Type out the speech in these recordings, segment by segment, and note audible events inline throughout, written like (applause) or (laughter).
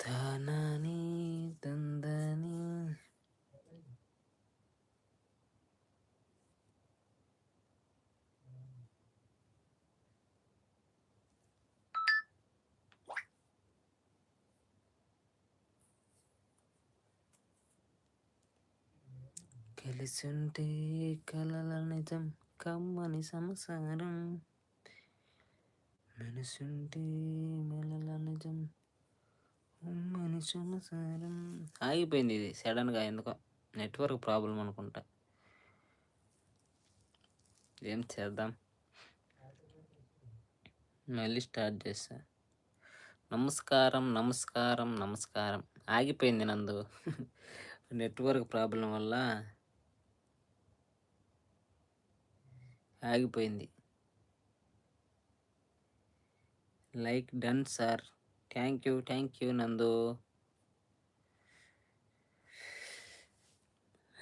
తానాని తందని కలిసుంటే కలల నిజం కమ్మని సంసారం. మనసుంటే మెలల నిజం. ఉమ్మని సంసారం. ఆగిపోయింది ఇది సడన్గా ఎందుకో నెట్వర్క్ ప్రాబ్లం అనుకుంటా. ఏం చేద్దాం? మళ్ళీ స్టార్ట్ చేస్తా. నమస్కారం నమస్కారం నమస్కారం. ఆగిపోయింది నందు. (laughs) నెట్వర్క్ ప్రాబ్లం వల్ల ఆగిపోయింది. Like done sir. Thank you thank you Nandu.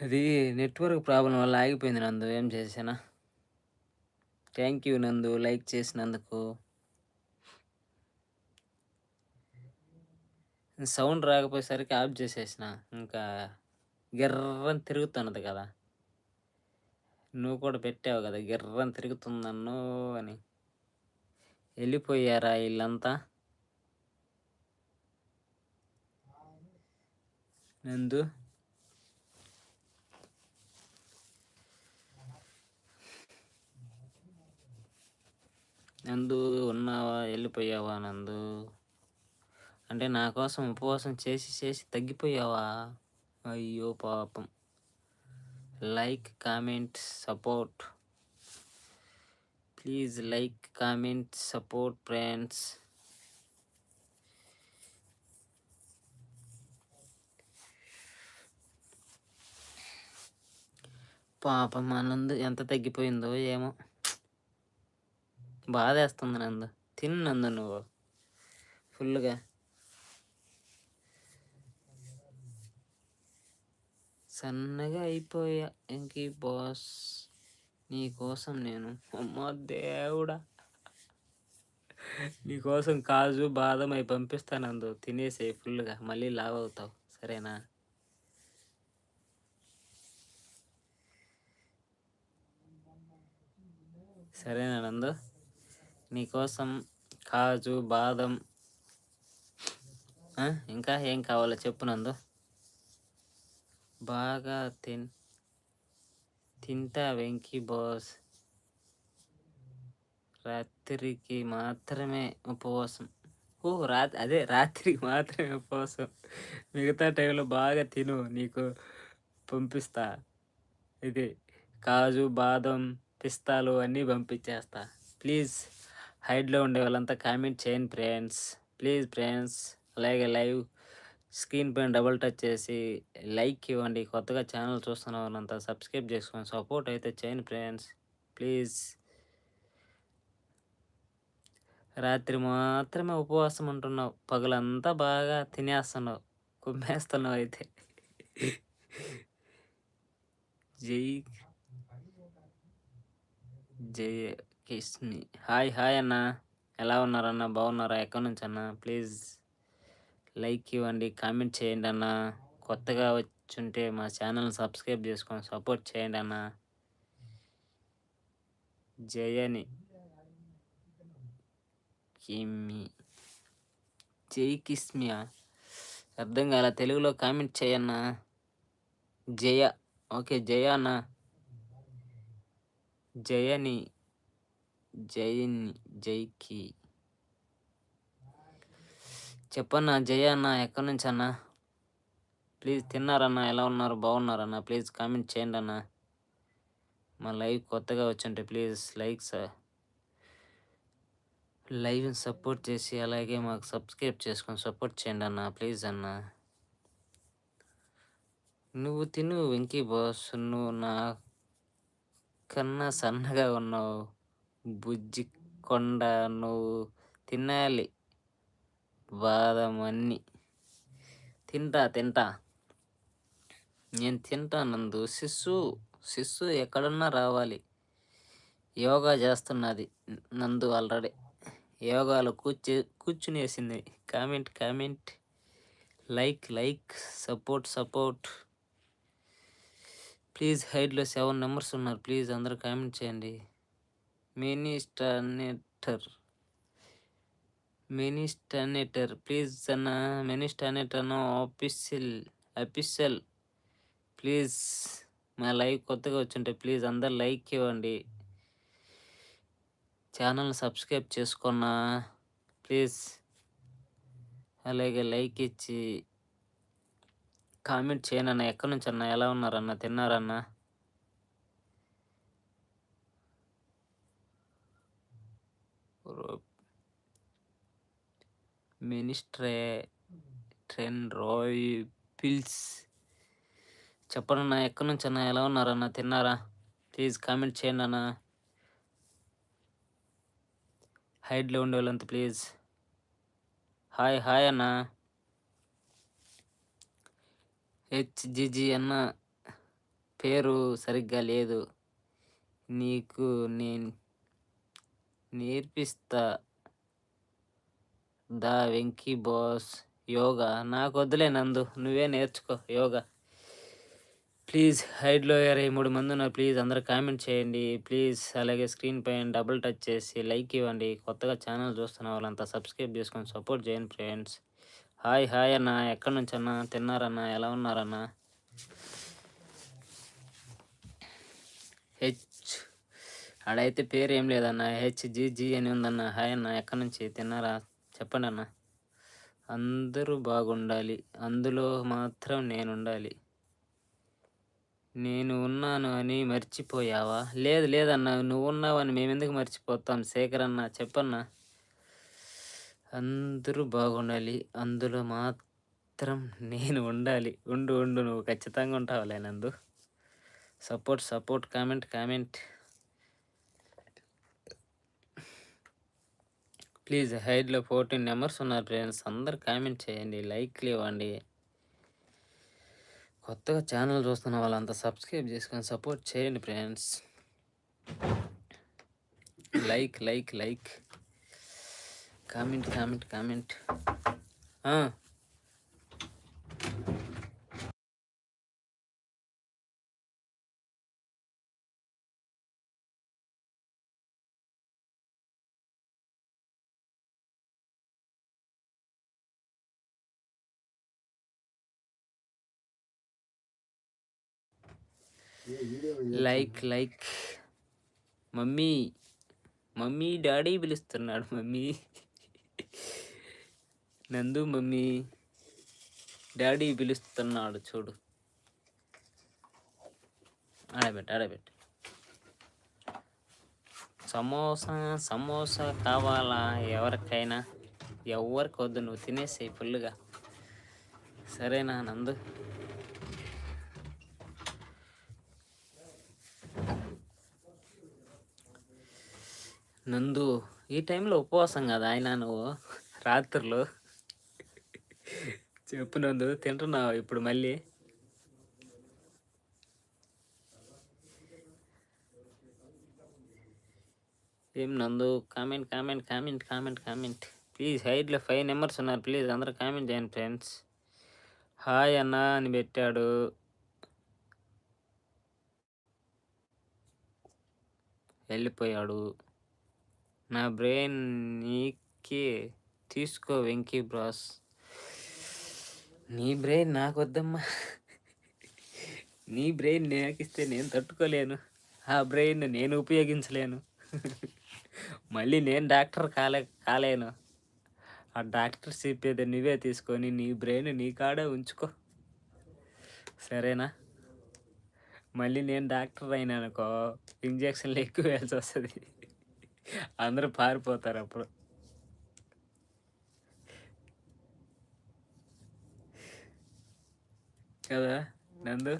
అది నెట్వర్క్ ప్రాబ్లం వల్ల ఆగిపోయింది నందు. ఏం చేసానా థ్యాంక్ యూ నందు లైక్ చేసినందుకు. సౌండ్ రాకపోయేసరికి ఆఫ్ చేసేసిన. ఇంకా గిర్రని తిరుగుతున్నది కదా. నువ్వు కూడా పెట్టావు కదా గిర్రం తిరుగుతుందన్ను అని. వెళ్ళిపోయారా వీళ్ళంతా నందు? నందు ఉన్నావా? వెళ్ళిపోయావా నందు? అంటే నా కోసం ఉపవాసం చేసి చేసి తగ్గిపోయావా? అయ్యో పాపం. Like comment support. Please like comment support friends. పాపం మా నందు ఎంత తగ్గిపోయిందో ఏమో. బాధేస్తుంది నందు. తిన్నందు నువ్వు. ఫుల్గా సన్నగా అయిపోయా. ఇంకీ బాస్ నీకోసం నేను. అమ్మ దేవుడా. నీకోసం కాజు బాదం అవి పంపిస్తాను అందు తినేసే ఫుల్గా మళ్ళీ లావ్ అవుతావు సరేనా? సరేనా నందు? నీకోసం కాజు బాదం ఇంకా ఏం కావాలో చెప్పు నందు. బాగా తిన్ తింటా వెంకీ బాస్ రాత్రికి మాత్రమే ఉపవాసం. ఓ రా అదే రాత్రికి మాత్రమే ఉపవాసం. మిగతా టైంలో బాగా తిను నీకు పంపిస్తా. ఇది కాజు బాదం పిస్తాలు అన్నీ పంపించేస్తా. ప్లీజ్ హైడ్లో ఉండే వాళ్ళంతా కామెంట్ చేయండి ఫ్రెండ్స్. ప్లీజ్ ఫ్రెండ్స్ అలాగే లైవ్ స్క్రీన్ పైన డబుల్ టచ్ చేసి లైక్ ఇవ్వండి. కొత్తగా ఛానల్ చూస్తున్న వారంతా సబ్స్క్రైబ్ చేసుకోండి సపోర్ట్ అయితే చేయండి ఫ్రెండ్స్. ప్లీజ్. రాత్రి మాత్రమే ఉపవాసం ఉంటున్నావు. పగలంతా బాగా తినేస్తున్నావు. కుమ్మేస్తున్నావు అయితే. జై జై కిష్ని హాయ్ హాయ్ అన్న. ఎలా ఉన్నారన్న? బాగున్నారా? ఎక్కడి నుంచి అన్న ప్లీజ్. లైక్ ఇవ్వండి కామెంట్ చేయండి అన్న. కొత్తగా వచ్చుంటే మా ఛానల్ని సబ్స్క్రైబ్ చేసుకొని సపోర్ట్ చేయండి అన్న. జయని. కిమ్మి. జై కిస్మియా. అర్థం కాల తెలుగులో కామెంట్ చేయన్నా. జయ. ఓకే జయ అన్న. జయని. జయని. జైకి. చెప్పన్నా జయ అన్న ఎక్కడి నుంచి అన్న? ప్లీజ్ తిన్నారన్న ఎలా ఉన్నారు? బాగున్నారన్న? ప్లీజ్ కామెంట్ చేయండి అన్న. మా లైవ్ కొత్తగా వచ్చంటే ప్లీజ్ లైక్ సార్ సపోర్ట్ చేసి అలాగే మాకు సబ్స్క్రైబ్ చేసుకొని సపోర్ట్ చేయండి అన్న ప్లీజ్ అన్న. నువ్వు తిను వెంకీ బాస్ నువ్వు నా కన్నా సన్నగా ఉన్నావు బుజ్జి కొండ నువ్వు తినాలి. బాదం తింటా తింటా. నేను తింటా నందు. శిశు శిశు ఎక్కడన్నా రావాలి. యోగా చేస్తున్నది నందు ఆల్రెడీ. యోగాలో కూర్చు కూర్చునేసింది. Comment comment. Like like support support. Please హైడ్లో seven numbers ఉన్నారు. ప్లీజ్ అందరూ కామెంట్ చేయండి. మినిస్టర్నేటర్ మినిస్టనేటర్ ప్లీజ్ అన్న మినిస్టర్నేటర్ అన్న ఆఫీషియల్ అఫీషియల్ ప్లీజ్ మా లైవ్ కొత్తగా వచ్చింటే ప్లీజ్ అందరు లైక్ ఇవ్వండి. ఛానల్ని సబ్స్క్రైబ్ చేసుకున్నా ప్లీజ్. అలాగే లైక్ ఇచ్చి కామెంట్ చేయను అన్న. ఎక్కడి నుంచి అన్న? ఎలా ఉన్నారన్న? తిన్నారన్న? మినిస్ట్రే ట్రెన్ రోయ్ పిల్స్. చెప్పండి అన్న ఎక్కడి నుంచి అన్న ఎలా ఉన్నారన్న తిన్నారా? ప్లీజ్ కామెంట్ చేయండి అన్న. హైడ్లో ఉండే వాళ్ళంత ప్లీజ్. హాయ్ హాయ్ అన్న. హెచ్జిజి అన్న పేరు సరిగ్గా లేదు. నీకు నేను నేర్పిస్తా ద వెంకీ బాస్ యోగా. నాకు వద్దులే నందు నువ్వే నేర్చుకో యోగా. ప్లీజ్ హైడ్లో ఇరవై మూడు మంది ఉన్నారు. ప్లీజ్ అందరు కామెంట్ చేయండి. ప్లీజ్ అలాగే స్క్రీన్ పైన డబుల్ టచ్ చేసి లైక్ ఇవ్వండి. కొత్తగా ఛానల్ చూస్తున్న వాళ్ళంతా సబ్స్క్రైబ్ చేసుకొని సపోర్ట్ చేయండి ఫ్రెండ్స్. హాయ్ హాయ్ అన్న. ఎక్కడి నుంచి అన్న? తిన్నారన్నా? ఎలా ఉన్నారన్న? హెచ్. ఆడైతే పేరు ఏం లేదన్న హెచ్జిజి అని ఉందన్న. హాయ్ అన్న. ఎక్కడి నుంచి? తిన్నారా? చెప్పండి అన్న అందరూ బాగుండాలి. అందులో మాత్రం నేను ఉండాలి నేను ఉన్నాను అని మర్చిపోయావా? లేదు లేదన్నా. నువ్వు ఉన్నావని మేమెందుకు మర్చిపోతాం? శేఖర్ అన్న చెప్పన్నా. అందరూ బాగుండాలి. అందులో మాత్రం నేను ఉండాలి. ఉండు ఉండు. నువ్వు ఖచ్చితంగా ఉంటావులే Nandu. Support support comment comment. Please హైడ్లో fourteen numbers ఉన్నారు ఫ్రెండ్స్. అందరు కామెంట్ చేయండి లైక్లు ఇవ్వండి. కొత్తగా ఛానల్ చూస్తున్న వాళ్ళంతా సబ్స్క్రైబ్ చేసుకొని సపోర్ట్ చేయండి friends. Like like like. Comment comment comment. Like like mummy mummy daddy పిలుస్తున్నాడు మమ్మీ. నందు మమ్మీ డాడీ పిలుస్తున్నాడు చూడు. ఆడబెట్టు ఆడబెట్టు. సమోసా సమోసా కావాలా ఎవరికైనా? ఎవరికి వద్దు నువ్వు తినేసేయి ఫుల్గా సరేనా నందు? నందు ఈ టైంలో ఉపవాసం కదా ఆయన నువ్వు? రాత్రులు? చెప్పు నందు తింటున్నావు ఇప్పుడు మళ్ళీ? ఏం Nandu comment comment comment comment comment. Please హైట్లో ఫైవ్ నెంబర్స్ ఉన్నారు. ప్లీజ్ అందరూ కామెంట్ చేయండి ఫ్రెండ్స్. హాయ్ అన్న అని పెట్టాడు. వెళ్ళిపోయాడు. నా బ్రెయిన్ నీకే. తీసుకో వెంకీ బ్రాస్. నీ బ్రెయిన్ నాకు వద్దమ్మా నీ బ్రెయిన్ నాకిస్తే నేను తట్టుకోలేను. ఆ బ్రెయిన్ నేను ఉపయోగించలేను. మళ్ళీ నేను డాక్టర్ కాలే కాలేను. ఆ డాక్టర్ చెప్పేది నువ్వే తీసుకొని నీ బ్రెయిన్ నీ కాడే ఉంచుకో. సరేనా? మళ్ళీ నేను డాక్టర్ అయినానుకో. ఇంజక్షన్లు ఎక్కువ వేయాల్సి వస్తుంది. అందరూ పారిపోతారు అప్పుడు. కదా నందు?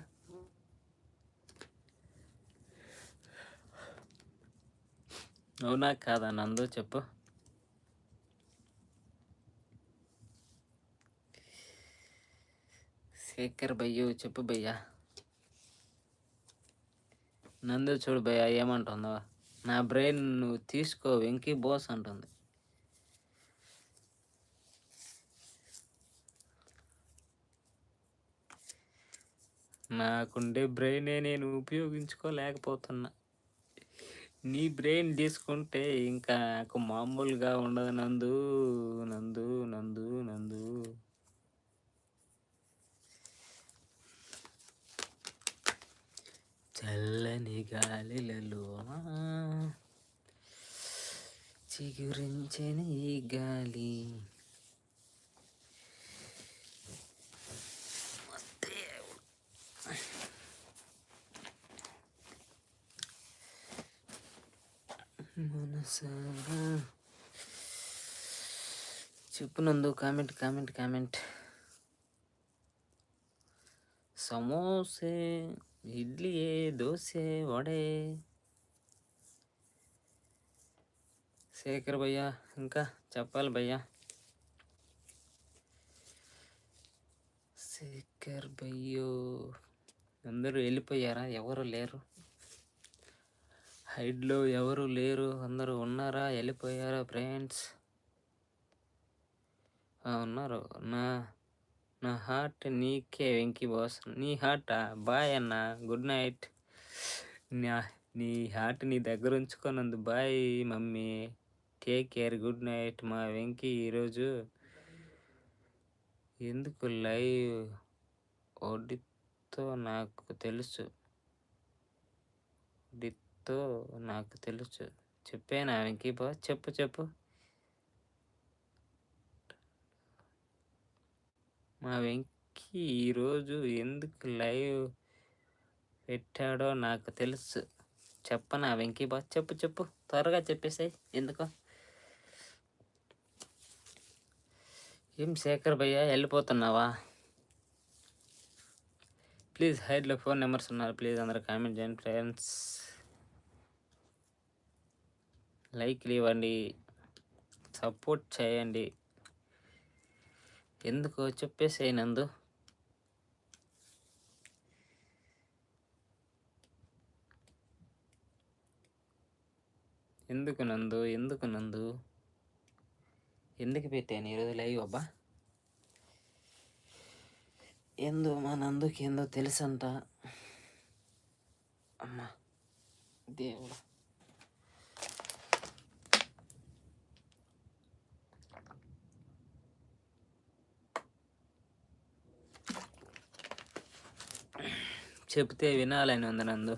అవునా కాదా నందు చెప్పు. శేఖర్ భయ్యో చెప్పు భయ్యా. నందు చూడు భయ్యా ఏమంటుందో. నా బ్రెయిన్ నువ్వు తీసుకో వెంకీ బోస్ అంటుంది. నాకుండే బ్రెయినే నేను ఉపయోగించుకోలేకపోతున్నా. నీ బ్రెయిన్ తీసుకుంటే ఇంకా నాకు మామూలుగా ఉండదు నందు నందు నందు నందు. చల్లని గాలిలలో చిగురించని ఈ గాలి. మనసారా చెప్పునందు comment comment comment. Samosa. Idli dosa vada. Shekhar భయ్యా ఇంకా చెప్పాలి భయ్యా? శేఖర్ భయ్యో అందరూ వెళ్ళిపోయారా? ఎవరు లేరు? హైడ్లో ఎవరు లేరు? అందరూ ఉన్నారా? వెళ్ళిపోయారా ఫ్రెండ్స్? ఉన్నారు. నా నా హార్ట్ నీకే వెంకీ బాస్. నీ హార్ట్? బాయ్ అన్న. Good night. నా నీ హార్ట్ నీ దగ్గర ఉంచుకోనందు bye mummy. Take care. Good night మా వెంకీ ఈరోజు ఎందుకు లైవ్ ఒడితో నాకు తెలుసు. ఒడితో నాకు తెలుసు. చెప్పేనా వెంకీ బాస్? చెప్పు చెప్పు. మా వెంకీ ఈరోజు ఎందుకు లైవ్ పెట్టాడో నాకు తెలుసు. చెప్పనా వెంకీ బాస్ చెప్పు చెప్పు. త్వరగా చెప్పేసాయి. ఎందుకో? ఏం శేఖర్ భయ్య వెళ్ళిపోతున్నావా? ప్లీజ్ హైడ్లో ఫోన్ నెంబర్స్ ఉన్నారు. ప్లీజ్ అందరు కామెంట్ చేయండి ఫ్రెండ్స్. లైక్లు ఇవ్వండి. సపోర్ట్ చేయండి. ఎందుకు చెప్పేసి నందు. ఎందుకు నందు? ఎందుకు నందు? ఎందుకు పెట్టాను ఈరోజు లైవ్ అబ్బా? ఎందు మా నందుకి ఏందో తెలుసంట. అమ్మా దేవుడు. చెప్తే వినాలని ఉంది నందు.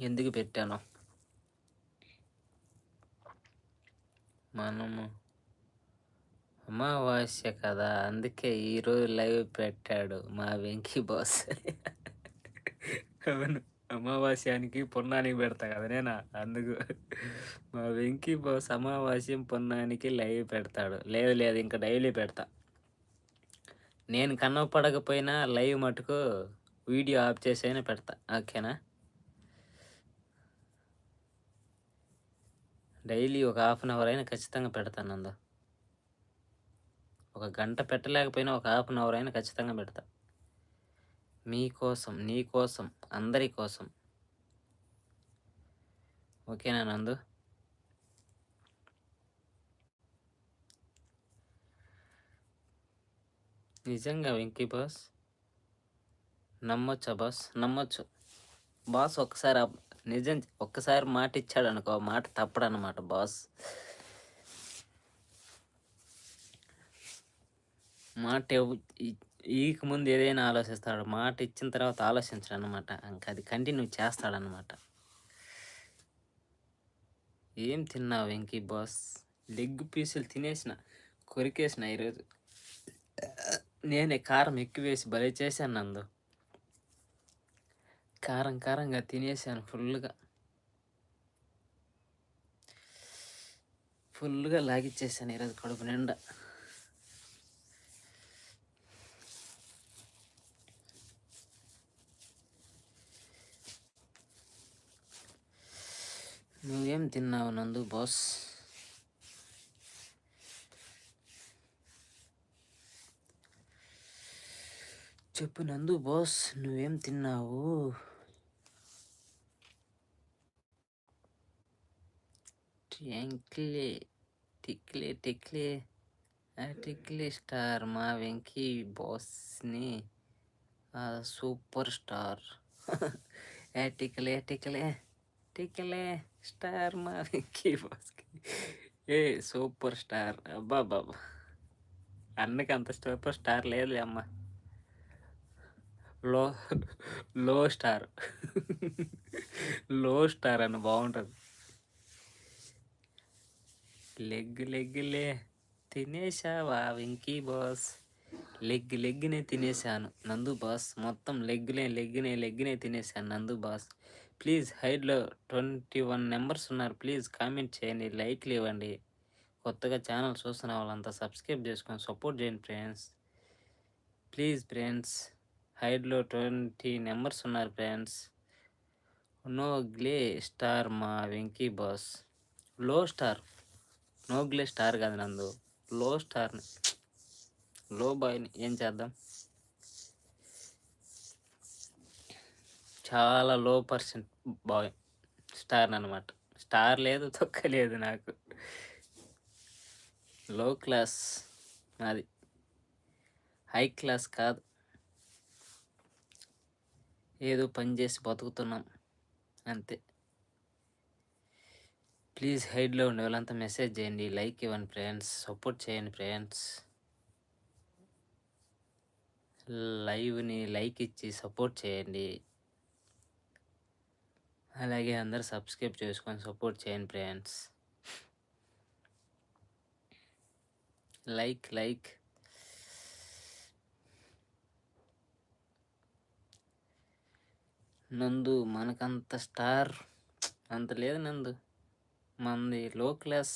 ఎందుకు పెట్టాను? మనము అమావాస్య కదా అందుకే ఈరోజు లైవ్ పెట్టాడు మా వెంకీ బాస్. అవును అమావాస్యానికి పొన్నానికి పెడతా కదా నేనా? అందుకు మా వెంకీ బాస్ అమావాస్యం పొన్నానికి లైవ్ పెడతాడు. లేదు లేదు ఇంకా డైలీ పెడతా. నేను కనపడకపోయినా లైవ్ మటుకు వీడియో ఆఫ్ చేసైనా పెడతా. ఓకేనా? డైలీ ఒక హాఫ్ అన్ అవర్ అయినా ఖచ్చితంగా పెడతాను అందా ఒక గంట పెట్టలేకపోయినా ఒక హాఫ్ అన్ అవర్ అయినా ఖచ్చితంగా పెడతా. మీకోసం నీ కోసం అందరి కోసం. ఓకేనా నందు? నిజంగా వెంకీ బాస్? నమ్మొచ్చా బాస్? నమ్మొచ్చు. బాస్ ఒక్కసారి నిజం ఒక్కసారి మాట ఇచ్చాడు అనుకో మాట తప్పడనమాట బాస్. మాట ఈకు ముందు ఏదైనా ఆలోచిస్తాడు. మాట ఇచ్చిన తర్వాత ఆలోచించడు అనమాట ఇంకా అది కంటిన్యూ చేస్తాడనమాట ఏం తిన్నావు వెంకీ బాస్? లెగ్ పీసులు తినేసిన కొరికేసిన ఈరోజు. నేనే కారం ఎక్కువ వేసి భలే చేశాను నందు. కారం కారంగా తినేసాను ఫుల్గా ఫుల్గా లాగిచ్చేసాను ఈరోజు కడుపు నిండా. నువ్వేం తిన్నావు నందు బాస్? చెప్పు నందు బాస్ నువ్వేం తిన్నావు? ట్యాంక్లే టిక్లే టిక్లే. టిక్లే స్టార్ మా వెంకీ బాస్ని. Super star. ఏ టిక్లే టిక్లే టిక్లే స్టార్ మా వెంకీ బాస్కి. ఏ సూపర్ స్టార్. అబ్బా బాబా అన్నకి అంత సూపర్ స్టార్ లేదులే అమ్మా. లో లో స్టార్. లో స్టార్ అని బాగుంటుంది. లెగ్ లెగ్లే తినేసావా వెంకీ బాస్? లెగ్ లెగ్నే తినేసాను నందు బాస్ మొత్తం లెగ్నే లెగ్నే లెగ్నే తినేసాను నందు బాస్. ప్లీజ్ హైడ్లో ట్వంటీ వన్ నెంబర్స్ ఉన్నారు. ప్లీజ్ కామెంట్ చేయండి లైక్లు ఇవ్వండి కొత్తగా ఛానల్ చూస్తున్న వాళ్ళంతా సబ్స్క్రైబ్ చేసుకొని సపోర్ట్ చేయండి friends. Please friends. హైడ్లో twenty numbers ఉన్నారు ఫ్రెండ్స్. నో గ్లే స్టార్ మా Venky boss. Low star. No గ్లే star కాదు నందు. లో స్టార్ని లో బాయ్ని ఏం చేద్దాం? చాలా లో పర్సెంట్ బాయ్. స్టార్ అనమాట స్టార్ లేదు తొక్క లేదు నాకు. లో క్లాస్ అది హై క్లాస్ కాదు. ఏదో పని చేసి బతుకుతున్నాం. అంతే. ప్లీజ్ హైడ్లో ఉండే వాళ్ళంతా మెసేజ్ చేయండి లైక్ ఇవ్వండి ఫ్రెండ్స్ సపోర్ట్ చేయండి ఫ్రెండ్స్. లైవ్ని లైక్ ఇచ్చి సపోర్ట్ చేయండి. అలాగే అందరు సబ్స్క్రైబ్ చేసుకొని సపోర్ట్ చేయండి ఫ్రెండ్స్. Like like. నందు మనకంత స్టార్. అంత లేదు నందు. మంది లో క్లాస్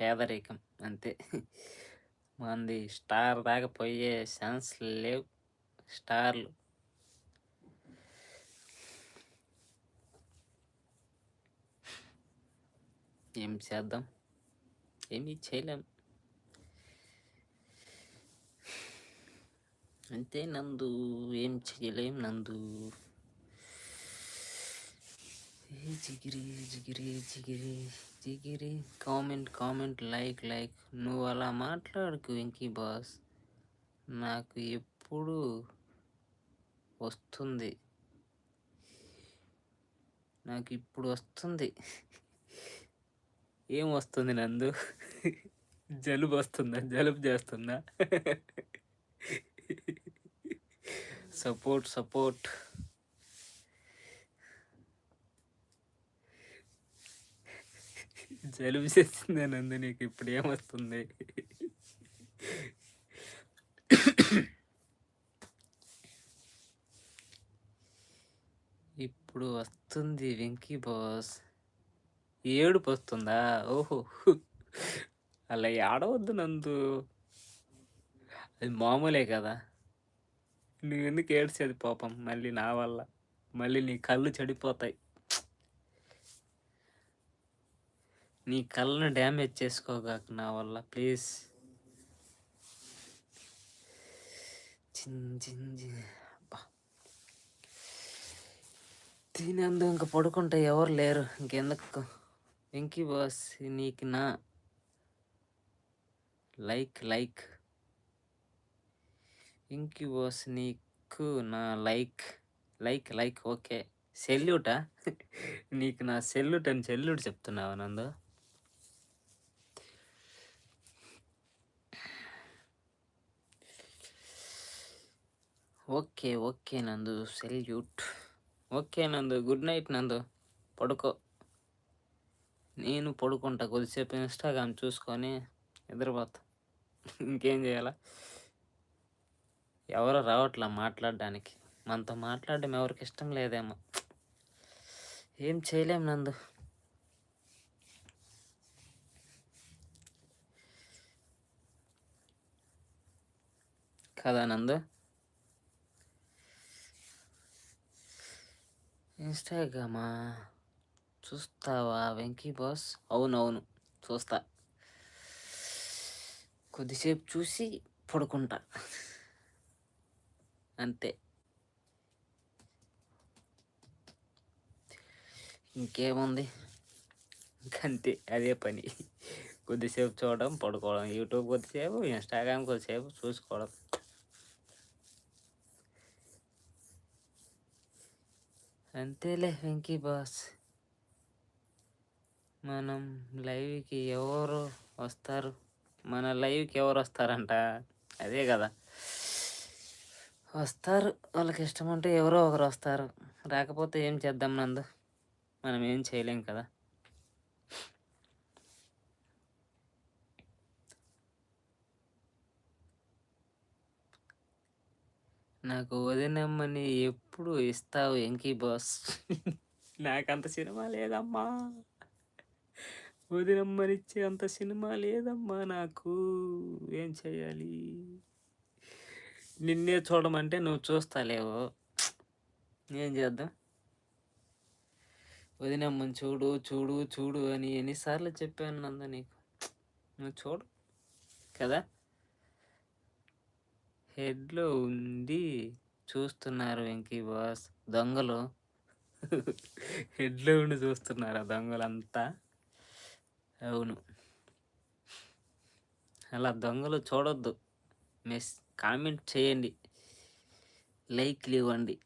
పేదరికం అంతే. మంది స్టార్ దాకా పోయే ఛాన్స్ లేవు. స్టార్లు. ఏం చేద్దాం? ఏమీ చేయలేం. అంతే నందు ఏం చేయలేం నందు జిగిరి జిగిరి జిగిరి జిగిరి కామెంట్ కామెంట్ లైక్ లైక్ నువ్వు అలా మాట్లాడుకు వెంకీ బాస్. నాకు ఎప్పుడు వస్తుంది. నాకు ఇప్పుడు వస్తుంది. ఏం వస్తుంది నందు? జలుబు వస్తుందా? జలుబు చేస్తుందా? Support support. జలుబు చేసింది నందు నీకు ఇప్పుడు ఏమొస్తుంది? ఇప్పుడు వస్తుంది వెంకీ బాస్. ఏడుపు వస్తుందా? ఓహో. అలా ఆడవద్దు నందు. అది మామూలే కదా. నువ్వు ఎందుకు ఏడ్చేది పాపం? మళ్ళీ నా వల్ల. మళ్ళీ నీ కళ్ళు చెడిపోతాయి. నీ కళ్ళను డ్యామేజ్ చేసుకోగాక నా వల్ల. ప్లీజ్. తినందు తినేందు ఇంకా పడుకుంటే ఎవరు లేరు. ఇంకెందుకు? వెంకీ బాస్ నీకు నా. Like like. ఇంక్యుబోస్ నీకు నా లైక్ లైక్ లైక్ ఓకే. సెల్యూటా? (laughs) నీకు నా సెల్యూట్ అని సెల్యూట్ చెప్తున్నావా నందు? Okay okay Nandu salute. Okay Nandu good night Nandu. పడుకో. నేను పడుకుంటా కొద్దిసేపు ఇన్స్టాగ్రామ్ చూసుకొని నిద్రపోతా ఇంకేం చేయాలా? ఎవరు రావట్లా మాట్లాడడానికి? మనతో మాట్లాడడం ఎవరికి ఇష్టం లేదేమో. ఏం చేయలేం నందు. కదా నందు? ఇన్స్టాగ్రామా? చూస్తావా వెంకీ బాస్? అవునవును చూస్తా. కొద్దిసేపు చూసి పడుకుంటా. అంతే. ఇంకేముంది? ఇంకంతే అదే పని. కొద్దిసేపు చూడడం పడుకోవడం. యూట్యూబ్ కొద్దిసేపు ఇన్స్టాగ్రామ్ కొద్దిసేపు చూసుకోవడం. అంతేలే వెంకీ బాస్. మనం లైవ్కి ఎవరు వస్తారు? మన లైవ్కి ఎవరు వస్తారంట? అదే కదా. వస్తారు. వాళ్ళకి ఇష్టం ఉంటే ఎవరో ఒకరు వస్తారు. రాకపోతే ఏం చేద్దాం నందు? మనం ఏం చేయలేం కదా? నాకు వదినమ్మని ఎప్పుడు ఇస్తావు ఎంకీ బాస్? నాకంత సినిమా లేదమ్మా. వదినమ్మనిచ్చే అంత సినిమా లేదమ్మా నాకు. ఏం చేయాలి? నిన్నే చూడమంటే నువ్వు చూస్తాలేవు. ఏం చేద్దాం? వదినమ్మని చూడు చూడు చూడు అని ఎన్నిసార్లు చెప్పాను నంద నీకు. నువ్వు చూడు కదా? హెడ్లో ఉండి చూస్తున్నారు వెంకీ బాస్. దొంగలు. హెడ్లో ఉండి చూస్తున్నారు ఆ దొంగలంతా? అవును. అలా దొంగలు చూడొద్దు. మెస్ కామెంట్ చేయండి. లైక్లు ఇవ్వండి.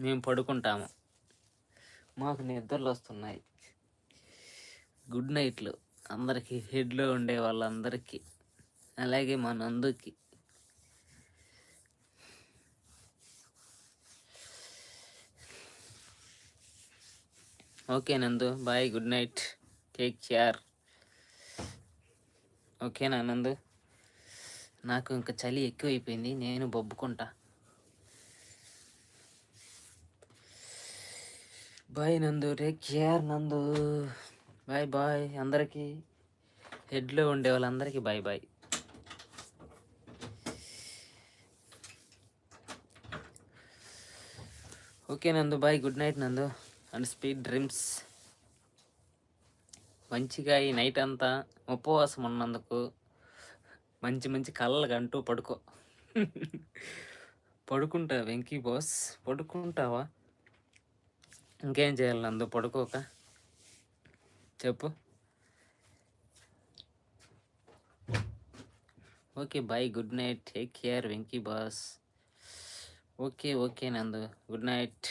మేము పడుకుంటాము. మాకు నిద్రలు వస్తున్నాయి. గుడ్ నైట్లు. అందరికీ హెడ్లో ఉండే వాళ్ళందరికీ. అలాగే మా నందుకి. Okay Nandu. Bye. Good night. Take care. ఓకేనా నందు? నాకు ఇంకా చలి ఎక్కువైపోయింది నేను బొబ్బుకుంటా. Bye Nandu take care Nandu. Bye bye అందరికీ. హెడ్లో ఉండే వాళ్ళందరికీ bye bye. Okay Nandu bye good night Nandu. And sweet dreams. మంచిగా ఈ నైట్ అంతా ఉపవాసం ఉన్నందుకు మంచి మంచి కళ్ళలు అంటూ పడుకో. పడుకుంటా వెంకీ బాస్. పడుకుంటావా? ఇంకేం చేయాలి నందు? పడుకోక. చెప్పు. Okay bye. Good night. Take care Venky boss. Okay okay Nandu. Good night.